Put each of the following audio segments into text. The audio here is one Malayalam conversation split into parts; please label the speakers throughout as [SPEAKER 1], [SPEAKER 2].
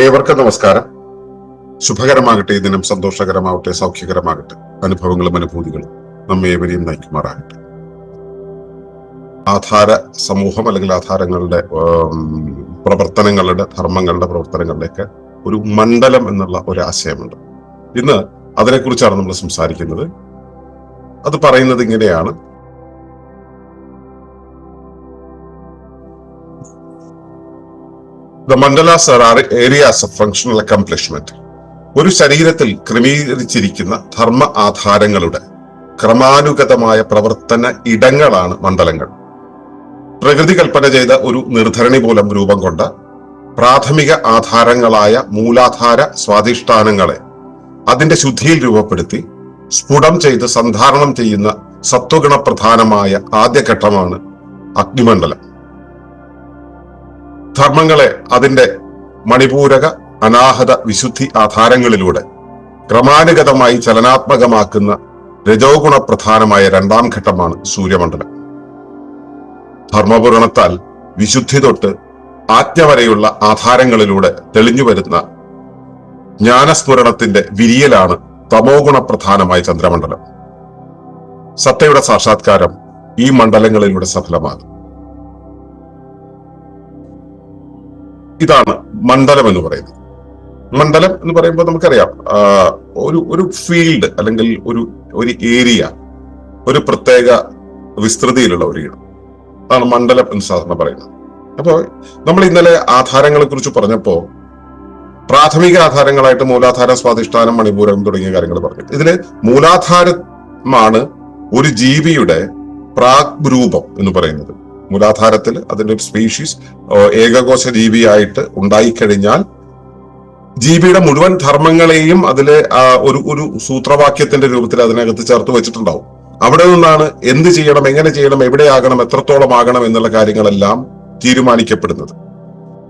[SPEAKER 1] ഏവർക്കും നമസ്കാരം. ശുഭകരമാകട്ടെ ഈ ദിനം സന്തോഷകരമാവട്ടെ സൗഖ്യകരമാകട്ടെ അനുഭവങ്ങളും അനുഭൂതികളും നമ്മെ ഏവരെയും നയിക്കുമാറാകട്ടെ. ആധാര സമൂഹം അല്ലെങ്കിൽ ആധാരങ്ങളുടെ പ്രവർത്തനങ്ങളുടെ ധർമ്മങ്ങളുടെ പ്രവർത്തനങ്ങളുടെയൊക്കെ ഒരു മണ്ഡലം എന്നുള്ള ഒരു ആശയമുണ്ട് ഇന്ന് അതിനെക്കുറിച്ചാണ് നമ്മൾ സംസാരിക്കുന്നത്. അത് പറയുന്നത് ഇങ്ങനെയാണ്. The mandalas are areas of functional accomplishment ഒരു ശരീരത്തിൽ ക്രമീകരിച്ചിരിക്കുന്ന ധർമ്മ ആധാരങ്ങളുടെ ക്രമാനുഗതമായ പ്രവർത്തന ഇടങ്ങളാണ് മണ്ഡലങ്ങൾ. പ്രകൃതി കൽപ്പന ചെയ്ത ഒരു നിർധരണി മൂലം രൂപം കൊണ്ട പ്രാഥമിക ആധാരങ്ങളായ മൂലാധാര സ്വാധിഷ്ഠാനങ്ങളെ അതിന്റെ ശുദ്ധിയിൽ രൂപപ്പെടുത്തി സ്ഫുടം ചെയ്ത് സന്ധാരണം ചെയ്യുന്ന സത്വഗുണപ്രധാനമായ ആദ്യഘട്ടമാണ് അഗ്നിമണ്ഡലം. ധർമ്മങ്ങളെ അതിന്റെ മണിപൂരക അനാഹത വിശുദ്ധി ആധാരങ്ങളിലൂടെ ക്രമാനുഗതമായി ചലനാത്മകമാക്കുന്ന രജോഗുണ പ്രധാനമായ രണ്ടാം ഘട്ടമാണ് സൂര്യമണ്ഡലം. ധർമ്മപുരണത്താൽ വിശുദ്ധി തൊട്ട് ആജ്ഞ വരെയുള്ള ആധാരങ്ങളിലൂടെ തെളിഞ്ഞു വരുന്ന ജ്ഞാനസ്ഫുരണത്തിന്റെ വിരിയലാണ് തമോ ഗുണപ്രധാനമായ ചന്ദ്രമണ്ഡലം. സത്തയുടെ സാക്ഷാത്കാരം ഈ മണ്ഡലങ്ങളിലൂടെ സഫലമാകും. ഇതാണ് മണ്ഡലം എന്ന് പറയുന്നത്. മണ്ഡലം എന്ന് പറയുമ്പോൾ നമുക്കറിയാം ഒരു ഒരു ഫീൽഡ് അല്ലെങ്കിൽ ഒരു ഒരു ഏരിയ ഒരു പ്രത്യേക വിസ്തൃതിയിലുള്ള ഒരു ഇടം. അതാണ് മണ്ഡലം എന്ന് സാധാരണ പറയുന്നത്. അപ്പോൾ നമ്മൾ ഇന്നലെ ആധാരങ്ങളെ കുറിച്ച് പറഞ്ഞപ്പോൾ പ്രാഥമിക ആധാരങ്ങളായിട്ട് മൂലാധാര സ്വാധിഷ്ഠാനം മണിപൂരം തുടങ്ങിയ കാര്യങ്ങൾ പറഞ്ഞു. ഇതിൽ മൂലാധാരമാണ് ഒരു ജീവിയുടെ പ്രാഗ് രൂപം എന്ന് പറയുന്നത്. മൂലാധാരത്തിൽ അതിന്റെ ഒരു സ്പീഷീസ് ഏകകോശ ജീവിയായിട്ട് ഉണ്ടായിക്കഴിഞ്ഞാൽ ജീവിയുടെ മുഴുവൻ ധർമ്മങ്ങളെയും അതിലെ ഒരു ഒരു സൂത്രവാക്യത്തിന്റെ രൂപത്തിൽ അതിനകത്ത് ചേർത്ത് വെച്ചിട്ടുണ്ടാവും. അവിടെ നിന്നാണ് എന്ത് ചെയ്യണം എങ്ങനെ ചെയ്യണം എവിടെയാകണം എത്രത്തോളം ആകണം എന്നുള്ള കാര്യങ്ങളെല്ലാം തീരുമാനിക്കപ്പെടുന്നത്.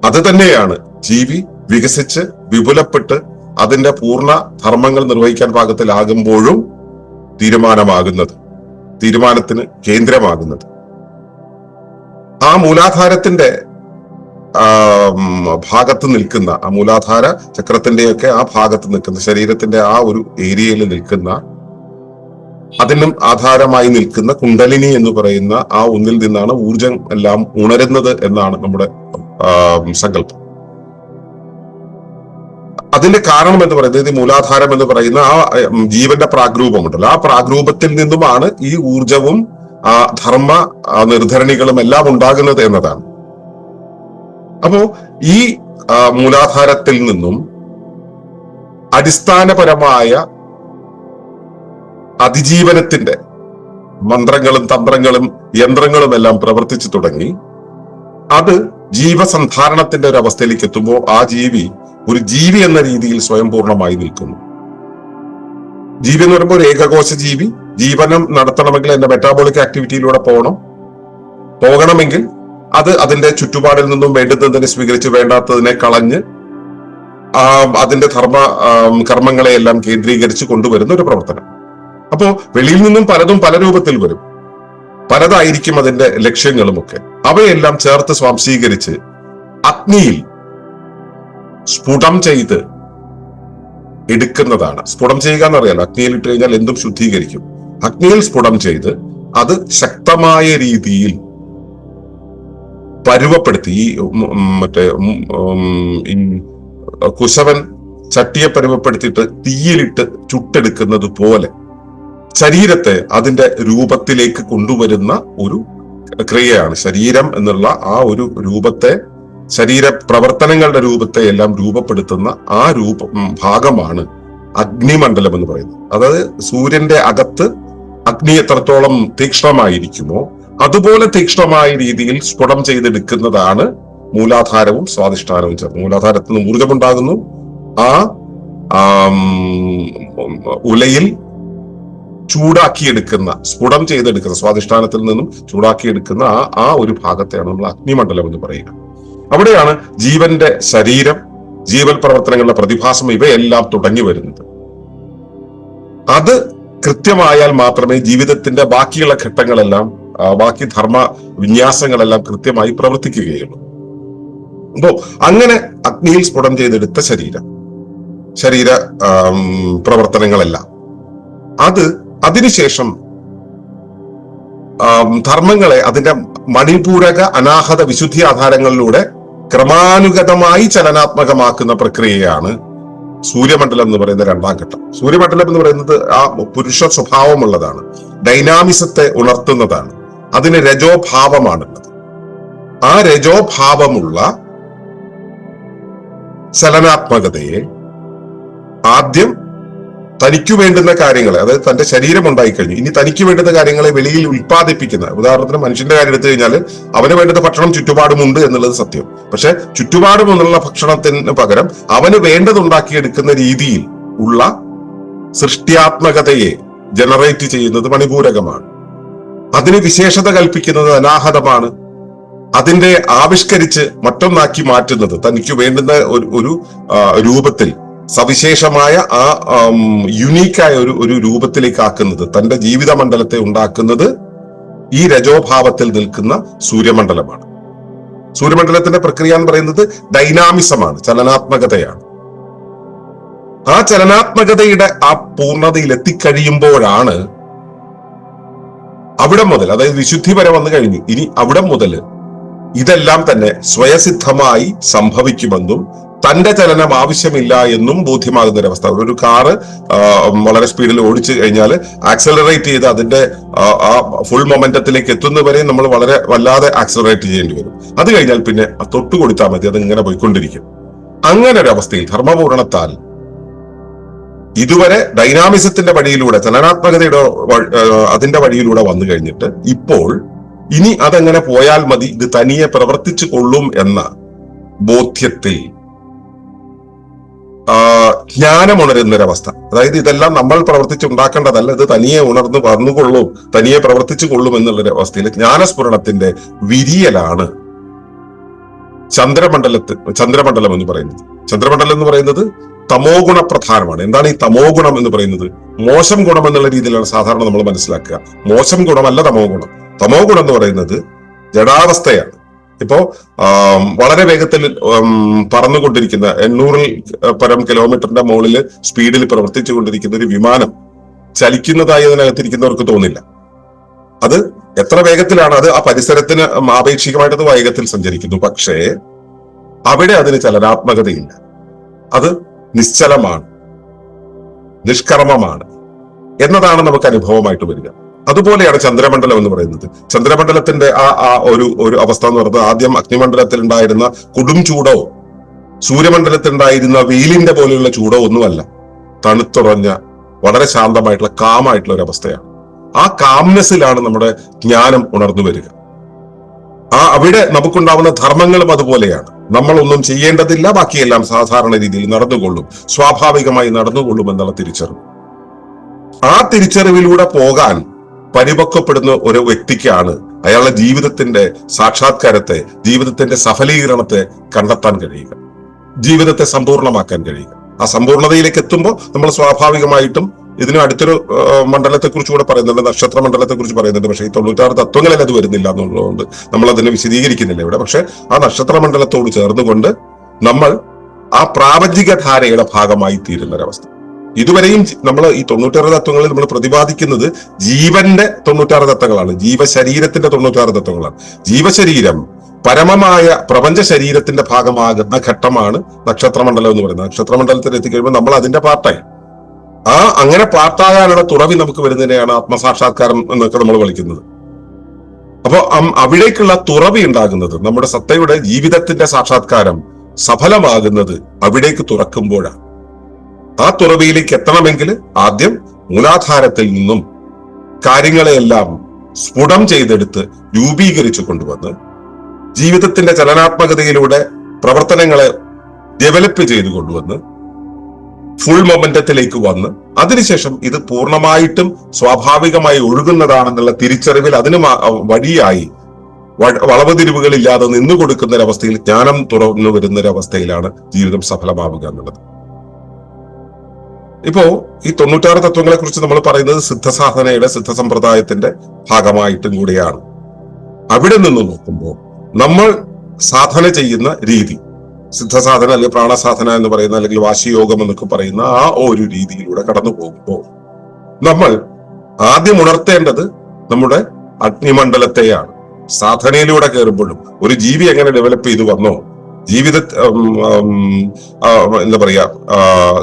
[SPEAKER 1] അത് തന്നെയാണ് ജീവി വികസിച്ച് വിപുലപ്പെട്ട് അതിന്റെ പൂർണ ധർമ്മങ്ങൾ നിർവഹിക്കാൻ പാകത്തിലാകുമ്പോഴും തീരുമാനമാകുന്നത് തീരുമാനത്തിന് കേന്ദ്രമാകുന്നത്. ആ മൂലാധാരത്തിന്റെ ഭാഗത്ത് നിൽക്കുന്ന ആ മൂലാധാര ചക്രത്തിന്റെയൊക്കെ ആ ഭാഗത്ത് നിൽക്കുന്ന ശരീരത്തിന്റെ ആ ഒരു ഏരിയയിൽ നിൽക്കുന്ന അതിനും ആധാരമായി നിൽക്കുന്ന കുണ്ടലിനി എന്ന് പറയുന്ന ആ ഒന്നിൽ നിന്നാണ് ഊർജം എല്ലാം ഉണരുന്നത് എന്നാണ് നമ്മുടെ സങ്കല്പം. അതിന്റെ കാരണം എന്ന് പറയുന്നത് ഈ മൂലാധാരം എന്ന് പറയുന്ന ആ ജീവന്റെ പ്രാഗ്രൂപമുണ്ടല്ലോ ആ പ്രാഗ്രൂപത്തിൽ നിന്നുമാണ് ഈ ഊർജവും ആ ധർമ്മ നിർധരണികളും എല്ലാം ഉണ്ടാകുന്നത് എന്നതാണ്. അപ്പോ ഈ മൂലാധാരത്തിൽ നിന്നും അടിസ്ഥാനപരമായ അതിജീവനത്തിന്റെ മന്ത്രങ്ങളും തന്ത്രങ്ങളും യന്ത്രങ്ങളും എല്ലാം പ്രവർത്തിച്ചു തുടങ്ങി അത് ജീവസന്ധാരണത്തിന്റെ ഒരു അവസ്ഥയിലേക്ക് എത്തുമ്പോൾ ആ ജീവി ഒരു ജീവി എന്ന രീതിയിൽ സ്വയം പൂർണമായി നിൽക്കുന്നു. ജീവി എന്ന് പറയുമ്പോൾ ഒരു ഏകകോശ ജീവി ജീവനം നടത്തണമെങ്കിൽ എന്റെ മെറ്റാബോളിക് ആക്ടിവിറ്റിയിലൂടെ പോകണം. പോകണമെങ്കിൽ അത് അതിന്റെ ചുറ്റുപാടിൽ നിന്നും വേണ്ടുന്നതിനെ സ്വീകരിച്ച് വേണ്ടാത്തതിനെ കളഞ്ഞ് ആ അതിന്റെ ധർമ്മ കർമ്മങ്ങളെ കർമ്മങ്ങളെയെല്ലാം കേന്ദ്രീകരിച്ച് കൊണ്ടുവരുന്ന ഒരു പ്രവർത്തനം. അപ്പോ വെളിയിൽ നിന്നും പലതും പല രൂപത്തിൽ വരും. പലതായിരിക്കും അതിന്റെ ലക്ഷ്യങ്ങളുമൊക്കെ. അവയെല്ലാം ചേർത്ത് സ്വാംശീകരിച്ച് അഗ്നിയിൽ സ്ഫുടം ചെയ്ത് എടുക്കുന്നതാണ്. സ്ഫുടം ചെയ്യുക എന്നറിയാലോ? അഗ്നിയിൽ ഇട്ട് കഴിഞ്ഞാൽ എന്തും ശുദ്ധീകരിക്കും. അഗ്നിയിൽ സ്ഫുടം ചെയ്ത് അത് ശക്തമായ രീതിയിൽ പരുവപ്പെടുത്തി. ഈ മറ്റേ കുശവൻ ചട്ടിയെ പരുവപ്പെടുത്തിയിട്ട് തീയിലിട്ട് ചുട്ടെടുക്കുന്നത് പോലെ ശരീരത്തെ അതിന്റെ രൂപത്തിലേക്ക് കൊണ്ടുവരുന്ന ഒരു ക്രിയയാണ് ശരീരം എന്നുള്ള ആ ഒരു രൂപത്തെ ശരീര പ്രവർത്തനങ്ങളുടെ രൂപത്തെ എല്ലാം രൂപപ്പെടുത്തുന്ന ആ രൂപ ഭാഗമാണ് അഗ്നിമണ്ഡലം എന്ന് പറയുന്നത്. അതായത് സൂര്യന്റെ അകത്ത് അഗ്നി എത്രത്തോളം തീക്ഷ്ണമായിരിക്കുമോ അതുപോലെ തീക്ഷ്ണമായ രീതിയിൽ സ്ഫുടം ചെയ്തെടുക്കുന്നതാണ് മൂലാധാരവും സ്വാധിഷ്ഠാനവും ചേർന്ന് മൂലാധാരത്തിൽ നിന്ന് ഊർജമുണ്ടാകുന്നു ആ ഉലയിൽ ചൂടാക്കിയെടുക്കുന്ന സ്ഫുടം ചെയ്തെടുക്കുന്ന സ്വാധിഷ്ഠാനത്തിൽ നിന്നും ചൂടാക്കിയെടുക്കുന്ന ആ ആ ഒരു ഭാഗത്തെയാണ് നമ്മൾ അഗ്നിമണ്ഡലം എന്ന് പറയുക. അവിടെയാണ് ജീവന്റെ ശരീരം ജീവൽ പ്രവർത്തനങ്ങളുടെ പ്രതിഭാസം ഇവയെല്ലാം തുടങ്ങി വരുന്നത്. അത് കൃത്യമായാൽ മാത്രമേ ജീവിതത്തിന്റെ ബാക്കിയുള്ള ഘട്ടങ്ങളെല്ലാം ബാക്കി ധർമ്മ വിന്യാസങ്ങളെല്ലാം കൃത്യമായി പ്രവർത്തിക്കുകയുള്ളൂ. അപ്പോ അങ്ങനെ അഗ്നിയിൽ സ്ഫുടം ചെയ്തെടുത്ത ശരീരം ശരീര പ്രവർത്തനങ്ങളെല്ലാം. അത് അതിനുശേഷം ധർമ്മങ്ങളെ അതിന്റെ മണിപൂരക അനാഹത വിശുദ്ധി ആധാരങ്ങളിലൂടെ ക്രമാനുഗതമായി ചലനാത്മകമാക്കുന്ന പ്രക്രിയയാണ് സൂര്യമണ്ഡലം എന്ന് പറയുന്ന രണ്ടാം ഘട്ടം. സൂര്യമണ്ഡലം എന്ന് പറയുന്നത് ആ പുരുഷ സ്വഭാവമുള്ളതാണ്. ഡൈനാമിസത്തെ ഉണർത്തുന്നതാണ്. അതിന് രജോഭാവമാണുള്ളത്. ആ രജോഭാവമുള്ള ചലനാത്മകതയെ ആദ്യം തനിക്ക് വേണ്ടുന്ന കാര്യങ്ങളെ അതായത് തന്റെ ശരീരം ഉണ്ടായി കഴിഞ്ഞു ഇനി തനിക്ക് വേണ്ടുന്ന കാര്യങ്ങളെ വെളിയിൽ ഉൽപ്പാദിപ്പിക്കുന്ന ഉദാഹരണത്തിന് മനുഷ്യന്റെ കാര്യം എടുത്തു കഴിഞ്ഞാൽ അവന് വേണ്ടുന്ന ഭക്ഷണം ചുറ്റുപാടുമുണ്ട് എന്നുള്ളത് സത്യം. പക്ഷെ ചുറ്റുപാടും എന്നുള്ള ഭക്ഷണത്തിന് പകരം അവന് വേണ്ടത് ഉണ്ടാക്കിയെടുക്കുന്ന രീതിയിൽ ഉള്ള സൃഷ്ടിയാത്മകതയെ ജനറേറ്റ് ചെയ്യുന്നത് മണിപൂരകമാണ്. അതിന് വിശേഷത കൽപ്പിക്കുന്നത് അനാഹതമാണ്. അതിന്റെ ആവിഷ്കരിച്ച് മറ്റൊന്നാക്കി മാറ്റുന്നത് തനിക്ക് വേണ്ടുന്ന ഒരു രൂപത്തിൽ സവിശേഷമായ ആ യുണീക്കായ ഒരു ഒരു രൂപത്തിലേക്ക് ആക്കുന്നത് തന്റെ ജീവിത മണ്ഡലത്തെ ഉണ്ടാക്കുന്നത് ഈ രജോഭാവത്തിൽ നിൽക്കുന്ന സൂര്യമണ്ഡലമാണ്. സൂര്യമണ്ഡലത്തിന്റെ പ്രക്രിയ എന്ന് പറയുന്നത് ഡൈനാമിസമാണ് ചലനാത്മകതയാണ്. ആ ചലനാത്മകതയുടെ ആ പൂർണതയിൽ എത്തിക്കഴിയുമ്പോഴാണ് അവിടെ മുതൽ അതായത് വിശുദ്ധി വരെ വന്നു കഴിഞ്ഞു. ഇനി അവിടെ മുതൽ ഇതെല്ലാം തന്നെ സ്വയസിദ്ധമായി സംഭവിക്കുമെന്നും തന്റെ ചലനം ആവശ്യമില്ല എന്നും ബോധ്യമാകുന്ന അവസ്ഥ ഒരു കാറ് വളരെ സ്പീഡിൽ ഓടിച്ചു കഴിഞ്ഞാൽ ആക്സലറേറ്റ് ചെയ്ത് അതിന്റെ ആ, ഫുൾ മൊമെന്റത്തിലേക്ക് എത്തുന്നവരെ നമ്മൾ വളരെ വല്ലാതെ ആക്സലറേറ്റ് ചെയ്യേണ്ടി വരും. അത് കഴിഞ്ഞാൽ പിന്നെ തൊട്ട് കൊടുത്താൽ മതി അത് ഇങ്ങനെ പോയിക്കൊണ്ടിരിക്കും. അങ്ങനെ ഒരു അവസ്ഥയിൽ ധർമ്മപൂർണത്താൽ ഇതുവരെ ഡൈനാമിസത്തിന്റെ വഴിയിലൂടെ ചലനാത്മകതയുടെ അതിന്റെ വഴിയിലൂടെ വന്നു കഴിഞ്ഞിട്ട് ഇപ്പോൾ ഇനി അതെങ്ങനെ പോയാൽ മതി ഇത് തനിയെ പ്രവർത്തിച്ചു കൊള്ളും എന്ന ബോധ്യത്തിൽ ആ, ഉണരുന്ന ഒരവസ്ഥ അതായത് ഇതെല്ലാം നമ്മൾ പ്രവർത്തിച്ചുണ്ടാക്കേണ്ടതല്ല ഇത് തനിയെ ഉണർന്ന് വന്നുകൊള്ളും തനിയെ പ്രവർത്തിച്ചു കൊള്ളും എന്നുള്ളൊരു അവസ്ഥയിൽ ജ്ഞാനസ്ഫുരണത്തിന്റെ വിരിയലാണ് ചന്ദ്രമണ്ഡലത്ത് ചന്ദ്രമണ്ഡലം എന്ന് പറയുന്നത്. ചന്ദ്രമണ്ഡലം എന്ന് പറയുന്നത് തമോ ഗുണ പ്രധാനമാണ് എന്താണ് ഈ തമോ ഗുണം എന്ന് പറയുന്നത്? മോശം ഗുണം എന്നുള്ള രീതിയിലാണ് സാധാരണ നമ്മൾ മനസ്സിലാക്കുക. മോശം ഗുണമല്ല തമോ ഗുണം. തമോ ഗുണം എന്ന് പറയുന്നത് ജഡാവസ്ഥയാണ്. ഇപ്പോ വളരെ വേഗത്തിൽ പറന്നുകൊണ്ടിരിക്കുന്ന എണ്ണൂറിൽ പരം കിലോമീറ്ററിന്റെ മുകളിൽ സ്പീഡിൽ പ്രവർത്തിച്ചു കൊണ്ടിരിക്കുന്ന ഒരു വിമാനം ചലിക്കുന്നതായി അതിനകത്തിരിക്കുന്നവർക്ക് തോന്നില്ല. അത് എത്ര വേഗത്തിലാണ് അത് ആ പരിസരത്തിന് ആപേക്ഷികമായിട്ട് വേഗത്തിൽ സഞ്ചരിക്കുന്നു. പക്ഷേ അവിടെ അതിന് ചലനാത്മകതയില്ല. അത് നിശ്ചലമാണ് നിഷ്കർമ്മമാണ് എന്നതാണ് നമുക്ക് അനുഭവമായിട്ട് വരിക. അതുപോലെയാണ് ചന്ദ്രമണ്ഡലം എന്ന് പറയുന്നത്. ചന്ദ്രമണ്ഡലത്തിന്റെ ആ ആ ഒരു ഒരു അവസ്ഥ എന്ന് പറയുന്നത് ആദ്യം അഗ്നിമണ്ഡലത്തിൽ ഉണ്ടായിരുന്ന കൊടും ചൂടോ സൂര്യമണ്ഡലത്തിൽ ഉണ്ടായിരുന്ന വെയിലിന്റെ പോലെയുള്ള ചൂടോ ഒന്നുമല്ല. തണുത്തുറഞ്ഞ വളരെ ശാന്തമായിട്ടുള്ള കാമായിട്ടുള്ള ഒരു അവസ്ഥയാണ്. ആ കാംനെസ്സിലാണ് നമ്മുടെ ജ്ഞാനം ഉണർന്നു വരിക. ആ അവിടെ നമുക്കുണ്ടാവുന്ന ധർമ്മങ്ങളും അതുപോലെയാണ്. നമ്മൾ ഒന്നും ചെയ്യേണ്ടതില്ല ബാക്കിയെല്ലാം സാധാരണ രീതിയിൽ നടന്നുകൊള്ളും. സ്വാഭാവികമായി നടന്നുകൊള്ളും എന്നുള്ള തിരിച്ചറിവ്. ആ തിരിച്ചറിവിലൂടെ പോകാൻ പരിപക്വപ്പെടുന്ന ഒരു വ്യക്തിക്കാണ് അയാളുടെ ജീവിതത്തിന്റെ സാക്ഷാത്കാരത്തെ ജീവിതത്തിന്റെ സഫലീകരണത്തെ കണ്ടെത്താൻ കഴിയുക. ജീവിതത്തെ സമ്പൂർണമാക്കാൻ കഴിയുക. ആ സമ്പൂർണതയിലേക്ക് എത്തുമ്പോൾ നമ്മൾ സ്വാഭാവികമായിട്ടും ഇതിന് അടുത്തൊരു മണ്ഡലത്തെ കുറിച്ച് കൂടെ പറയുന്നുണ്ട് നക്ഷത്ര മണ്ഡലത്തെ കുറിച്ച് പറയുന്നുണ്ട്. പക്ഷേ ഈ തൊണ്ണൂറ്റാറ് തത്വങ്ങളിൽ അത് വരുന്നില്ല എന്നുള്ളതുകൊണ്ട് നമ്മൾ അതിനെ വിശദീകരിക്കുന്നില്ല ഇവിടെ. പക്ഷെ ആ നക്ഷത്ര മണ്ഡലത്തോട് ചേർന്നുകൊണ്ട് നമ്മൾ ആ പ്രാപഞ്ചിക ധാരയുടെ ഭാഗമായി തീരുന്ന ഒരവസ്ഥ. ഇതുവരെയും നമ്മൾ ഈ തൊണ്ണൂറ്റാറ് തത്വങ്ങളിൽ നമ്മൾ പ്രതിപാദിക്കുന്നത് ജീവന്റെ തൊണ്ണൂറ്റാറ് തത്വങ്ങളാണ്. ജീവശരീരത്തിന്റെ തൊണ്ണൂറ്റാറ് തത്വങ്ങളാണ്. ജീവശരീരം പരമമായ പ്രപഞ്ച ശരീരത്തിന്റെ ഭാഗമാകുന്ന ഘട്ടമാണ് നക്ഷത്രമണ്ഡലം എന്ന് പറയുന്നത്. നക്ഷത്രമണ്ഡലത്തിൽ എത്തിക്കഴിയുമ്പോൾ നമ്മൾ അതിന്റെ പാർട്ടായി. ആ അങ്ങനെ പാർട്ടാകാനുള്ള തുറവി നമുക്ക് വരുന്നതിനെയാണ് ആത്മസാക്ഷാത്കാരം എന്നൊക്കെ നമ്മൾ വിളിക്കുന്നത്. അപ്പോൾ അവിടേക്കുള്ള തുറവി ഉണ്ടാകുന്നത് നമ്മുടെ സത്തയുടെ ജീവിതത്തിന്റെ സാക്ഷാത്കാരം സഫലമാകുന്നത് അവിടേക്ക് തുറക്കുമ്പോഴാണ്. ആ തുറവിയിലേക്ക് എത്തണമെങ്കിൽ ആദ്യം മൂലാധാരത്തിൽ നിന്നും കാര്യങ്ങളെയെല്ലാം സ്ഫുടം ചെയ്തെടുത്ത് രൂപീകരിച്ചു കൊണ്ടുവന്ന് ജീവിതത്തിന്റെ ചലനാത്മകതയിലൂടെ പ്രവർത്തനങ്ങളെ ഡെവലപ്പ് ചെയ്തു കൊണ്ടുവന്ന് ഫുൾ മൊമെന്റത്തിലേക്ക് വന്ന് അതിനുശേഷം ഇത് പൂർണമായിട്ടും സ്വാഭാവികമായി ഒഴുകുന്നതാണെന്നുള്ള തിരിച്ചറിവിൽ അതിന് വഴിയായി വളവ് തിരിവുകളില്ലാതെ നിന്നു കൊടുക്കുന്ന ഒരവസ്ഥയിൽ ജ്ഞാനം തുറന്നു വരുന്ന ഒരവസ്ഥയിലാണ് ജീവിതം സഫലമാവുക എന്നുള്ളത്. ഇപ്പോ ഈ തൊണ്ണൂറ്റാറ് തത്വങ്ങളെ കുറിച്ച് നമ്മൾ പറയുന്നത് സിദ്ധസാധനയുടെ സിദ്ധ സമ്പ്രദായത്തിന്റെ ഭാഗമായിട്ടും കൂടിയാണ്. അവിടെ നിന്ന് നോക്കുമ്പോൾ നമ്മൾ സാധന ചെയ്യുന്ന രീതി സിദ്ധസാധന അല്ലെങ്കിൽ പ്രാണസാധന എന്ന് പറയുന്ന അല്ലെങ്കിൽ വാശിയോഗം എന്നൊക്കെ പറയുന്ന ആ ഒരു രീതിയിലൂടെ കടന്നു പോകുമ്പോൾ നമ്മൾ ആദ്യം ഉണർത്തേണ്ടത് നമ്മുടെ അഗ്നിമണ്ഡലത്തെയാണ്. സാധനയിലൂടെ കയറുമ്പോഴും ഒരു ജീവി എങ്ങനെ ഡെവലപ്പ് ചെയ്തു വന്നോ ജീവിത എന്താ പറയാ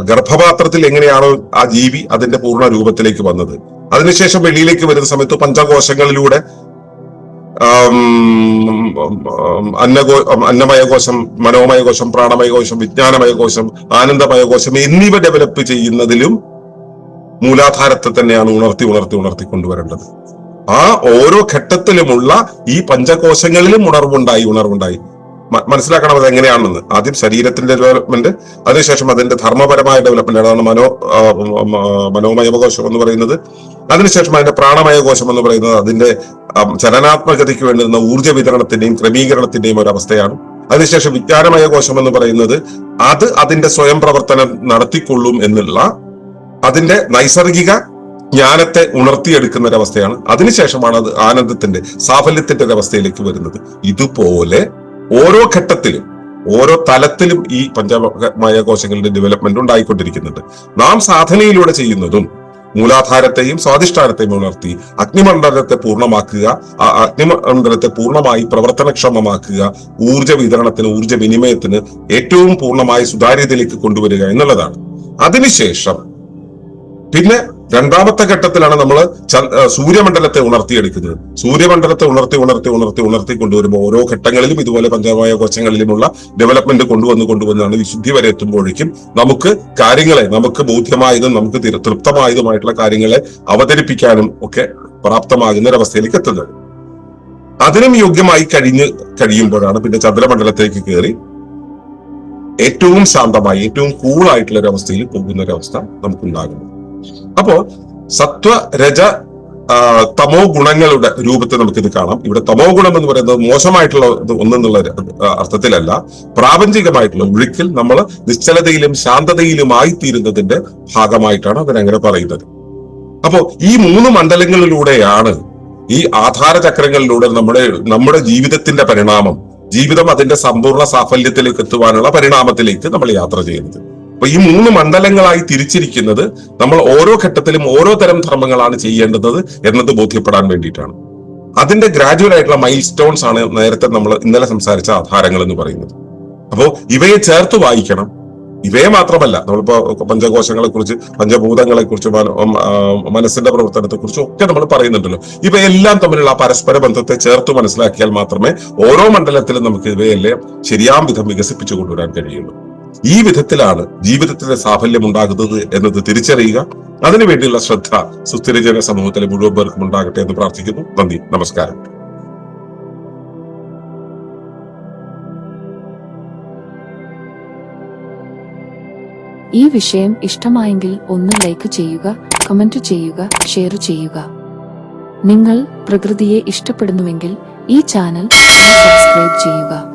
[SPEAKER 1] ഗർഭപാത്രത്തിൽ എങ്ങനെയാണോ ആ ജീവി അതിന്റെ പൂർണ രൂപത്തിലേക്ക് വന്നത്. അതിനുശേഷം വെളിയിലേക്ക് വരുന്ന സമയത്ത് പഞ്ചകോശങ്ങളിലൂടെ അന്നകോ അന്നമയ കോശം മനോമയ കോശം പ്രാണമയ കോശം വിജ്ഞാനമയ കോശം ആനന്ദമയ കോശം എന്നിവ ഡെവലപ്പ് ചെയ്യുന്നതിലും മൂലാധാരത്തെ തന്നെയാണ് ഉണർത്തി ഉണർത്തി ഉണർത്തി കൊണ്ടുവരേണ്ടത്. ആ ഓരോ ഘട്ടത്തിലുമുള്ള ഈ പഞ്ചകോശങ്ങളിലും ഉണർവുണ്ടായി ഉണർവുണ്ടായി. മനസ്സിലാക്കണം അത് എങ്ങനെയാണെന്ന്. ആദ്യം ശരീരത്തിന്റെ ഡെവലപ്മെന്റ് അതിനുശേഷം അതിന്റെ ധർമ്മപരമായ ഡെവലപ്മെന്റ് അതാണ് മനോ മനോമയ മനോമയകോശം എന്ന് പറയുന്നത്. അതിനുശേഷം അതിന്റെ പ്രാണമയ കോശം എന്ന് പറയുന്നത് അതിന്റെ ചലനാത്മകതയ്ക്ക് വേണ്ടുന്ന ഊർജ വിതരണത്തിന്റെയും ക്രമീകരണത്തിന്റെയും ഒരു അവസ്ഥയാണ്. അതിനുശേഷം വിജ്ഞാനമയ കോശം എന്ന് പറയുന്നത് അത് അതിന്റെ സ്വയം പ്രവർത്തനം നടത്തിക്കൊള്ളും എന്നുള്ള അതിന്റെ നൈസർഗിക ജ്ഞാനത്തെ ഉണർത്തിയെടുക്കുന്ന ഒരവസ്ഥയാണ് അതിനുശേഷമാണ് അത് ആനന്ദത്തിന്റെ സാഫല്യത്തിന്റെ ഒരു അവസ്ഥയിലേക്ക് വരുന്നത്. ഇതുപോലെ ഓരോ ഘട്ടത്തിലും ഓരോ തലത്തിലും ഈ പഞ്ചമയ കോശങ്ങളുടെ ഡെവലപ്മെന്റ് ഉണ്ടായിക്കൊണ്ടിരിക്കുന്നുണ്ട്. നാം സാധനയിലൂടെ ചെയ്യുന്നതും മൂലാധാരത്തെയും സ്വാധിഷ്ഠാനത്തെയും ഉണർത്തി അഗ്നിമണ്ഡലത്തെ പൂർണമാക്കുക ആ അഗ്നിമണ്ഡലത്തെ പൂർണമായി പ്രവർത്തനക്ഷമമാക്കുക ഊർജ വിതരണത്തിന് ഊർജ വിനിമയത്തിന് ഏറ്റവും പൂർണമായി സുതാര്യതയിലേക്ക് കൊണ്ടുവരിക എന്നുള്ളതാണ്. അതിനുശേഷം പിന്നെ രണ്ടാമത്തെ ഘട്ടത്തിലാണ് നമ്മൾ സൂര്യമണ്ഡലത്തെ ഉണർത്തിയെടുക്കുന്നത്. സൂര്യമണ്ഡലത്തെ ഉണർത്തി ഉണർത്തി ഉണർത്തി ഉണർത്തി കൊണ്ടുവരുമ്പോൾ ഓരോ ഘട്ടങ്ങളിലും ഇതുപോലെ പഞ്ചമായ കോശങ്ങളിലുമുള്ള ഡെവലപ്മെന്റ് കൊണ്ടുവന്ന് കൊണ്ടുവന്നാണ് വിശുദ്ധി വരെ എത്തുമ്പോഴേക്കും നമുക്ക് കാര്യങ്ങളെ നമുക്ക് ബോധ്യമായതും നമുക്ക് തൃപ്തമായതുമായിട്ടുള്ള കാര്യങ്ങളെ അവതരിപ്പിക്കാനും ഒക്കെ പ്രാപ്തമാകുന്ന ഒരവസ്ഥയിലേക്ക് എത്തുന്നത്. അതിനും യോഗ്യമായി കഴിഞ്ഞ് കഴിയുമ്പോഴാണ് പിന്നെ ചന്ദ്രമണ്ഡലത്തിലേക്ക് കയറി ഏറ്റവും ശാന്തമായി ഏറ്റവും കൂളായിട്ടുള്ള ഒരു അവസ്ഥയിൽ പോകുന്ന ഒരു അവസ്ഥ നമുക്കുണ്ടാകുന്നു അപ്പോ സത്വ രജ തമോ ഗുണങ്ങളുടെ രൂപത്തിൽ നമുക്കിത് കാണാം. ഇവിടെ തമോ ഗുണം എന്ന് പറയുന്നത് മോശമായിട്ടുള്ള ഒന്നെന്നുള്ള അർത്ഥത്തിലല്ല. പ്രാപഞ്ചികമായിട്ടുള്ള ഒഴുക്കിൽ നമ്മൾ നിശ്ചലതയിലും ശാന്തതയിലുമായി തീരുന്നതിന്റെ ഭാഗമായിട്ടാണ് അതിനങ്ങനെ പറയുന്നത്. അപ്പോ ഈ മൂന്ന് മണ്ഡലങ്ങളിലൂടെയാണ് ഈ ആധാര ചക്രങ്ങളിലൂടെ നമ്മുടെ നമ്മുടെ ജീവിതത്തിന്റെ പരിണാമം ജീവിതം അതിന്റെ സമ്പൂർണ സാഫല്യത്തിലേക്ക് എത്തുവാനുള്ള പരിണാമത്തിലേക്ക് നമ്മൾ യാത്ര ചെയ്യുന്നത്. അപ്പൊ ഈ മൂന്ന് മണ്ഡലങ്ങളായി തിരിച്ചിരിക്കുന്നത് നമ്മൾ ഓരോ ഘട്ടത്തിലും ഓരോ തരം ധർമ്മങ്ങളാണ് ചെയ്യേണ്ടത് എന്നത് ബോധ്യപ്പെടാൻ വേണ്ടിയിട്ടാണ്. അതിന്റെ ഗ്രാജുവൽ ആയിട്ടുള്ള മൈൽ സ്റ്റോൺസ് ആണ് നേരത്തെ നമ്മൾ ഇന്നലെ സംസാരിച്ച ആധാരങ്ങൾ എന്ന് പറയുന്നത്. അപ്പോൾ ഇവയെ ചേർത്ത് വായിക്കണം. ഇവയെ മാത്രമല്ല നമ്മളിപ്പോ പഞ്ചകോശങ്ങളെ കുറിച്ച് പഞ്ചഭൂതങ്ങളെ കുറിച്ച് മനസ്സിന്റെ പ്രവർത്തനത്തെ കുറിച്ചും ഒക്കെ നമ്മൾ പറയുന്നുണ്ടല്ലോ. ഇവയെല്ലാം തമ്മിലുള്ള പരസ്പര ബന്ധത്തെ ചേർത്ത് മനസ്സിലാക്കിയാൽ മാത്രമേ ഓരോ മണ്ഡലത്തിലും നമുക്ക് ഇവയെല്ലാം ശരിയാം വിധം വികസിപ്പിച്ചു കൊണ്ടുവരാൻ കഴിയുള്ളൂ. ഈ വിധത്തിലാണ് ജീവിതത്തിന്റെ സാഫല്യം ഉണ്ടാകുന്നത് എന്നത് തിരിച്ചറിയുക. അതിനുവേണ്ടിയുള്ള ശ്രദ്ധ സുസ്ഥിരജന സമൂഹത്തിലെ മുഴുവൻ പേർക്കും ഉണ്ടാകട്ടെ എന്ന് പ്രാർത്ഥിക്കുന്നു. നന്ദി. നമസ്കാരം.
[SPEAKER 2] ഈ വിഷയം ഇഷ്ടമായെങ്കിൽ ഒന്ന് ലൈക്ക് ചെയ്യുക കമന്റ് ചെയ്യുക ഷെയർ ചെയ്യുക. നിങ്ങൾ പ്രകൃതിയെ ഇഷ്ടപ്പെടുന്നുവെങ്കിൽ ഈ ചാനൽ സബ്സ്ക്രൈബ് ചെയ്യുക.